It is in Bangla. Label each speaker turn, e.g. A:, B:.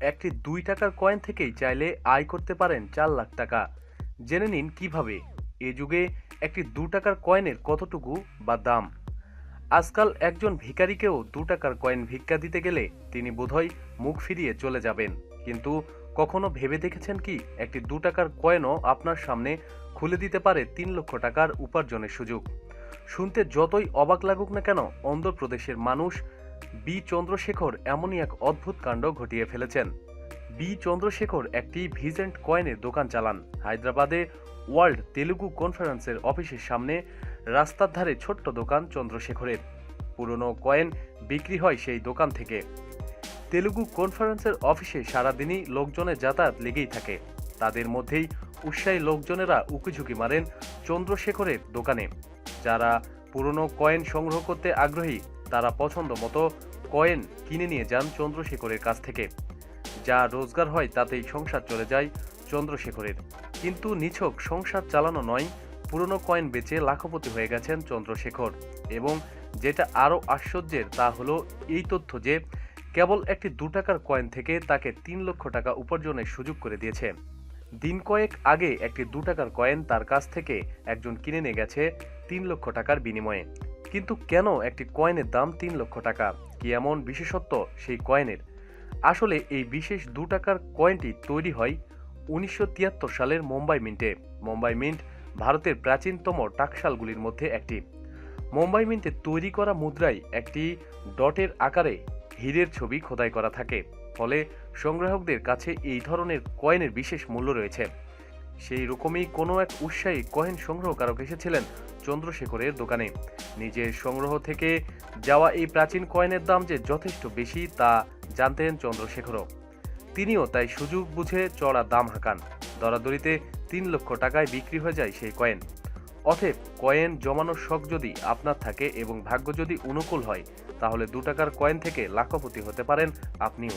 A: একটি দুই টাকার কয়েন থেকেই চাইলে আয় করতে পারেন চার লাখ টাকা। জেনে নিন কীভাবে এ যুগে একটি দু টাকার কয়েনের কতটুকু বা দাম। আজকাল একজন ভিখারিকেও দু টাকার কয়েন ভিক্ষা দিতে গেলে তিনি বোধহয় মুখ ফিরিয়ে চলে যাবেন। কিন্তু কখনো ভেবে দেখেছেন কি একটি দু টাকার কয়েনও আপনার সামনে খুলে দিতে পারে তিন লক্ষ টাকার উপার্জনের সুযোগ? শুনতে যতই অবাক লাগুক না কেন, অন্ধ্রপ্রদেশের মানুষ বি চন্দ্রশেখর এমনই এক অদ্ভুত কাণ্ড ঘটিয়ে ফেলেছেন। বি চন্দ্রশেখর একটি ভিজেন্ট কয়েনের দোকান চালান। হায়দ্রাবাদে ওয়ার্ল্ড তেলুগু কনফারেন্সের অফিসের সামনে রাস্তার ধারে ছোট্ট দোকান চন্দ্রশেখরের। পুরনো কয়েন বিক্রি হয় সেই দোকান থেকে। তেলুগু কনফারেন্সের অফিসে সারাদিনই লোকজনের যাতায়াত লেগেই থাকে। তাদের মধ্যেই উৎসাহী লোকজনেরা উকিঝুঁকি মারেন চন্দ্রশেখরের দোকানে। যারা পুরনো কয়েন সংগ্রহ করতে আগ্রহী তারা পছন্দ মতো কয়েন কিনে নিয়ে যান চন্দ্রশেখরের কাছ থেকে। যা রোজগার হয় তাতেই সংসার চলে যায় চন্দ্রশেখরের। কিন্তু নিছক সংসার চালানো নয়, পুরনো কয়েন বেচে লাখপতি হয়ে গেছেন চন্দ্রশেখর। এবং যেটা আরও আশ্চর্যের তা হলো এই তথ্য যে, কেবল একটি দু টাকার কয়েন থেকে তাকে তিন লক্ষ টাকা উপার্জনের সুযোগ করে দিয়েছে। দিন কয়েক আগে একটি দু টাকার কয়েন তার কাছ থেকে একজন কিনে নিয়ে গেছে তিন লক্ষ টাকার বিনিময়ে। কিন্তু কেন একটি কয়েনের দাম তিন লক্ষ টাকা? কি এমন বিশেষত্ব সেই কয়েনের? আসলে এই বিশেষ দু টাকার কয়েনটি তৈরি হয় উনিশশো তিয়াত্তর সালের মুম্বাই মিন্টে। মুম্বাই মিন্ট ভারতের প্রাচীনতম টাকশালগুলির মধ্যে একটি। মুম্বাই মিন্টে তৈরি করা মুদ্রায় একটি ডটের আকারে হীরের ছবি খোদাই করা থাকে। ফলে সংগ্রাহকদের কাছে এই ধরনের কয়েনের বিশেষ মূল্য রয়েছে। সেই রকমই কোনো এক উৎসাহী কয়েন সংগ্রহকারক এসেছিলেন চন্দ্রশেখরের দোকানে। নিজের সংগ্রহ থেকে যাওয়া এই প্রাচীন কয়েনের দাম যে যথেষ্ট বেশি তা জানতেন চন্দ্রশেখরও। তিনিও তাই সুযোগ বুঝে চড়া দাম হাঁকান। দরাদরিতে তিন লক্ষ টাকায় বিক্রি হয়ে যায় সেই কয়েন। অতএব কয়েন জমানোর শখ যদি আপনার থাকে এবং ভাগ্য যদি অনুকূল হয়, তাহলে দু টাকার কয়েন থেকে লাখপতি হতে পারেন আপনিও।